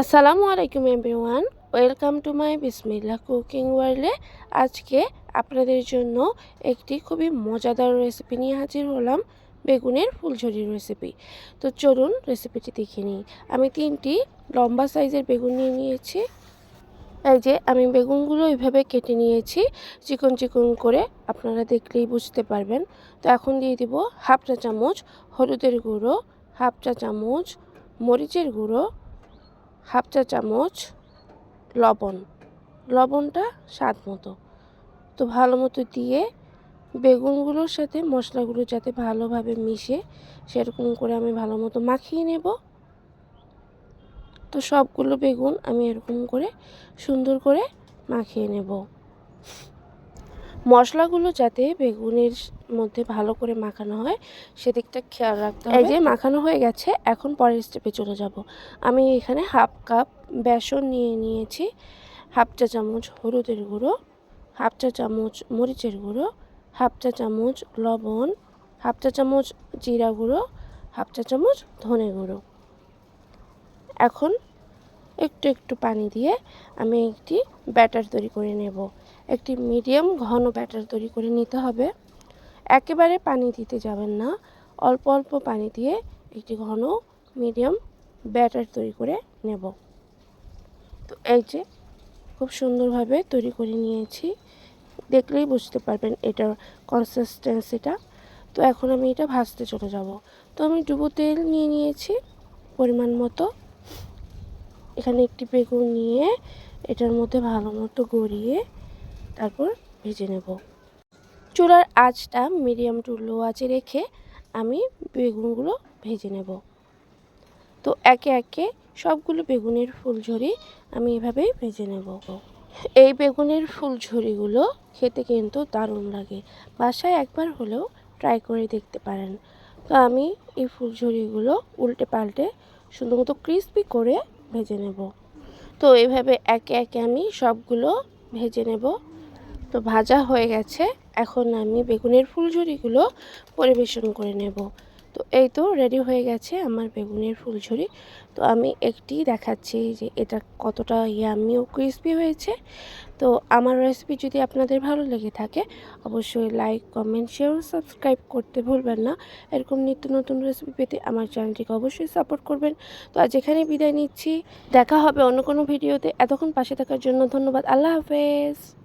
আসসালামু আলাইকুম everyone, welcome to my Bismillah cooking ওয়ার্ল্ডে। আজকে আপনাদের জন্য একটি খুবই মজাদার রেসিপি নিয়ে হাজির হলাম, বেগুনের ফুলঝুরির রেসিপি তো চলুন রেসিপিটি দেখে নিই। আমি তিনটি লম্বা সাইজের বেগুন নিয়ে নিয়েছি। এই যে আমি বেগুনগুলো এইভাবে কেটে নিয়েছি, চিকন চিকন করে আপনারা দেখলেই বুঝতে পারবেন। তো এখন দিয়ে দিব হাফ চা চামচ হলুদের গুঁড়ো, হাফ চা চামচ মরিচের গুঁড়ো হাফ চা চামচ লবণ। লবণটা স্বাদ মতো। তো ভালো মতো দিয়ে বেগুনগুলোর সাথে মশলাগুলো যাতে ভালোভাবে মিশে সেরকম করে আমি ভালো মতো মাখিয়ে নেব। তো সবগুলো বেগুন আমি এরকম করে সুন্দর করে মাখিয়ে নেব। মশলাগুলো যাতে বেগুনের মধ্যে ভালো করে মাখানো হয় সেদিকটা খেয়াল রাখতে হবে। এই যে মাখানো হয়ে গেছে এখন পরের স্টেপে চলে যাব। আমি এখানে হাফ কাপ বেসন নিয়ে নিয়েছি হাফ চা চামচ হলুদের গুঁড়ো হাফ চা চামচ মরিচের গুঁড়ো হাফ চা চামচ লবণ হাফ চা চামচ জিরা গুঁড়ো হাফ চা চামচ ধনে গুঁড়ো। এখন একটু একটু পানি দিয়ে আমি একটি ব্যাটার তৈরি করে নেব। একটি মিডিয়াম ঘন ব্যাটার তৈরি করে নিতে হবে। একেবারে পানি দিতে যাবেন না। অল্প অল্প পানি দিয়ে একটি ঘন মিডিয়াম ব্যাটার তৈরি করে নেব। তো এই যে খুব সুন্দরভাবে তৈরি করে নিয়েছি। দেখলেই বুঝতে পারবেন এটার কনসিস্টেন্সিটা তো এখন আমি এটা ভাজতে চলে যাব। তো আমি ডুবো তেল নিয়ে নিয়েছি পরিমাণ মতো। এখানে একটি বেগুন নিয়ে এটার মধ্যে ভালো মতো গড়িয়ে তারপর ভেজে নেব। চুলার আঁচটা মিডিয়াম টু লো আঁচে রেখে আমি বেগুনগুলো ভেজে নেব। তো একে একে সবগুলো বেগুনের ফুলঝুরি আমি এভাবেই ভেজে নেব। এই বেগুনের ফুলঝুরিগুলো খেতে কিন্তু দারুণ লাগে। বাসায় একবার হলেও ট্রাই করে দেখতে পারেন। তো আমি এই ফুলঝুরিগুলো উল্টে পাল্টে সুন্দর মতো ক্রিস্পি করে ভেজে নেব। তো এইভাবে একে একে আমি সবগুলো ভেজে নেব। তো ভাজা হয়ে গেছে। এখন আমি বেগুনের ফুলঝুরিগুলো পরিবেশন করে নেব। তো এই তো রেডি হয়ে গেছে আমার বেগুনের ফুলঝুরি। তো আমি একটি দেখাচ্ছি যে এটা কতটা ইয়ামি ও ক্রিসপি হয়েছে। তো আমার রেসিপি যদি আপনাদের ভালো লেগে থাকে, অবশ্যই লাইক কমেন্ট শেয়ার সাবস্ক্রাইব করতে ভুলবেন না। এরকম নিত্য নতুন রেসিপি পেতে আমার চ্যানেলটিকে অবশ্যই সাপোর্ট করবেন। তো আজ এখানে বিদায় নিচ্ছি। দেখা হবে অন্য কোনো ভিডিওতে এতক্ষণ পাশে থাকার জন্য ধন্যবাদ। আল্লাহ হাফেজ।